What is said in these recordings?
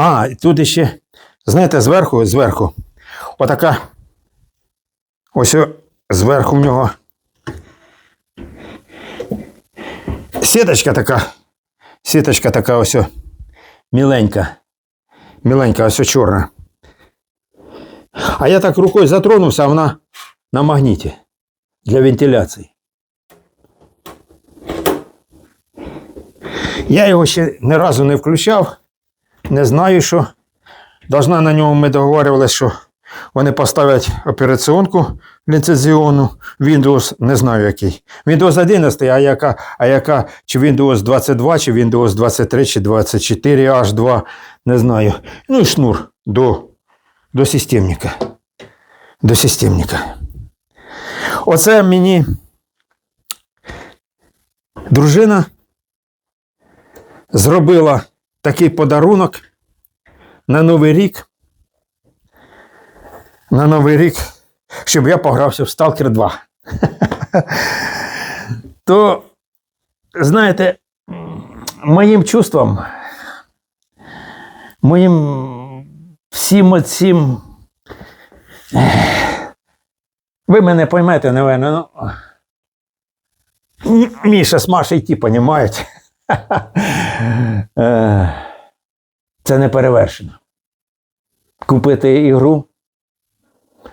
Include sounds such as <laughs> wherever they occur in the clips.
А, тут ще, знаєте, зверху, зверху, отака. Ось зверху в нього. Сіточка така. Сіточка така ось міленька. Міленька, ось чорна. А я так рукою затронувся, а вона на магніті для вентиляції. Я його ще ні разу не включав. Не знаю, що. Должна на ньому ми договорювалися, що вони поставлять операціонку ліцензіону Windows, не знаю який. Windows 11, а яка, а яка чи Windows 22, чи Windows 23, чи 24 H2, не знаю. Ну і шнур до, до системника. До системника. Оце мені дружина зробила такий подарунок на Новий рік. На Новий рік, щоб я погрався в Stalker <laughs> 2. То, знаєте, моїм чувствам, моїм всім цим. Ви мене поймете, напевно, ну. Міша з Машею ті понімають. Е, Це не перевершено. Купити ігру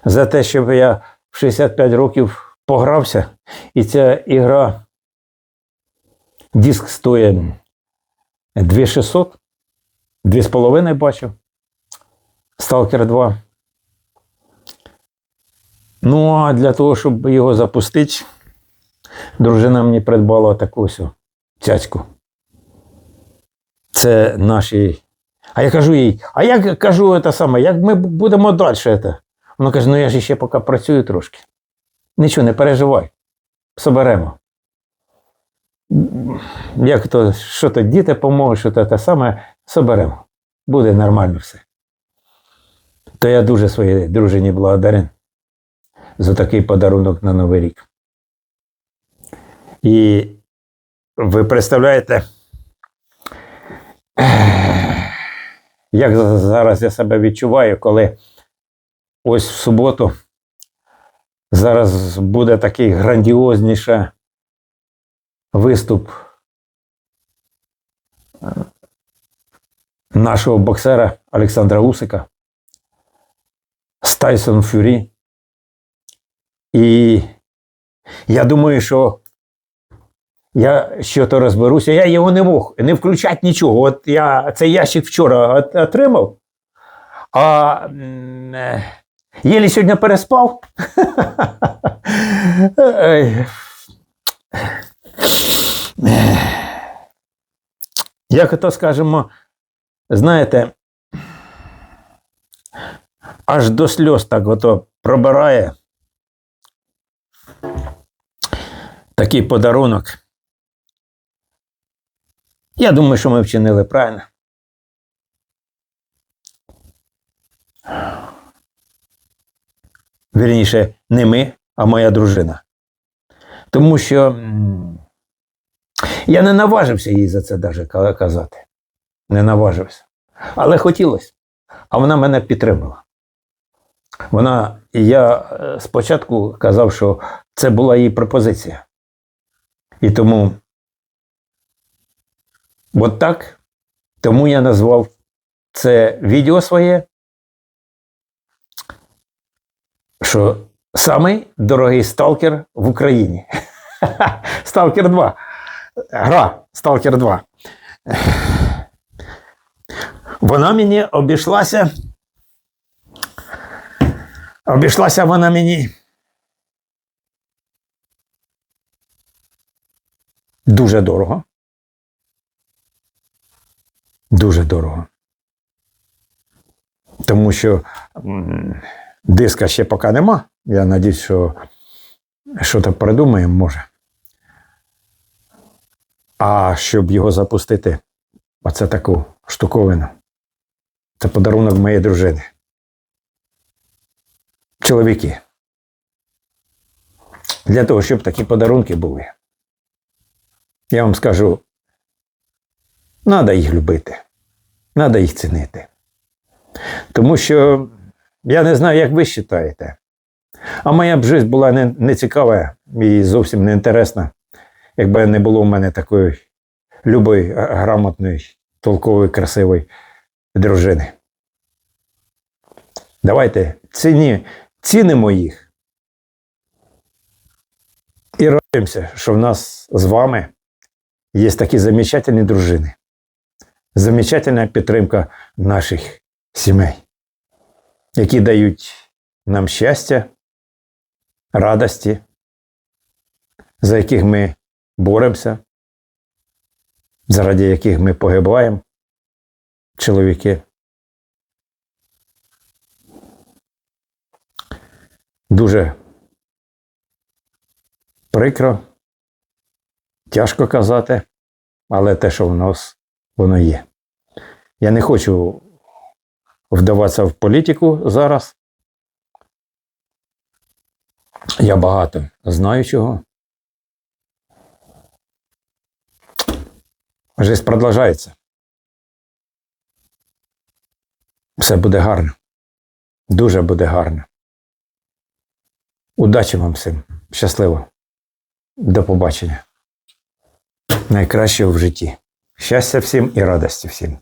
за те, щоб я в 65 років погрався, і ця ігра диск стоїть 2600, 2,5 бачив. Stalker 2. Ну, а для того, щоб його запустити, дружина мені придбала таку ось цяцьку. Це наші. А я кажу їй, а як кажу це саме, як ми будемо далі? Це? Вона каже: ну я ж ще поки працюю трошки. Нічого, не переживай. Соберемо. Як то, що то діти поможуть, що то те саме, соберемо. Буде нормально все. То я дуже своїй дружині благодарен за такий подарунок на Новий рік. І ви представляєте, як зараз я себе відчуваю, коли ось в суботу зараз буде такий грандіозніше виступ е, нашого боксера Олександра Усика з Тайсон Фюрі. І я думаю, що я що то розберуся. Я його не мог не включати нічого. От я цей ящик вчора от- отримав, а е, єлі сьогодні переспав. <laughs> Як то скажемо, знаєте, аж до сльоз так ото пробирає такий подарунок. Я думаю, що ми вчинили правильно. Вірніше, не ми, а моя дружина. Тому що я не наважився їй за це навіть казати. Не наважився. Але хотілося. А вона мене підтримала. Вона, я е, спочатку казав, що це була її пропозиція. І тому, от так, тому я назвав це відео своє, що самий дорогий сталкер в Україні. <laughs> Сталкер 2. Гра Сталкер 2. Вона мені обійшлася. Обійшлася вона мені. Дуже дорого. Дуже дорого. Тому що диска ще поки нема. Я надіюсь, що щось придумаємо може. А щоб його запустити, оце таку штуковину. Це подарунок моєї дружини. Чоловіки. Для того, щоб такі подарунки були. Я вам скажу, треба їх любити, треба їх цінити. Тому що я не знаю, як ви вважаєте. А моя б життя була не, не цікава і зовсім не інтересна, якби не було в мене такої любої, грамотної, толкової, красивої дружини. Давайте ціні, цінимо їх. І радуємося, що в нас з вами є такі замечательні дружини. Замечательна підтримка наших сімей, які дають нам щастя, радості, за яких ми боремося, заради яких ми погибаємо, чоловіки. Дуже прикро, тяжко казати, але те, що в нас, воно є. Я не хочу вдаватися в політику зараз. Я багато знаю чого. Життя продовжується. Все буде гарно. Дуже буде гарно. Удачі вам всім. Щасливо. До побачення. Найкращого в житті. Щастя всім і радості всім.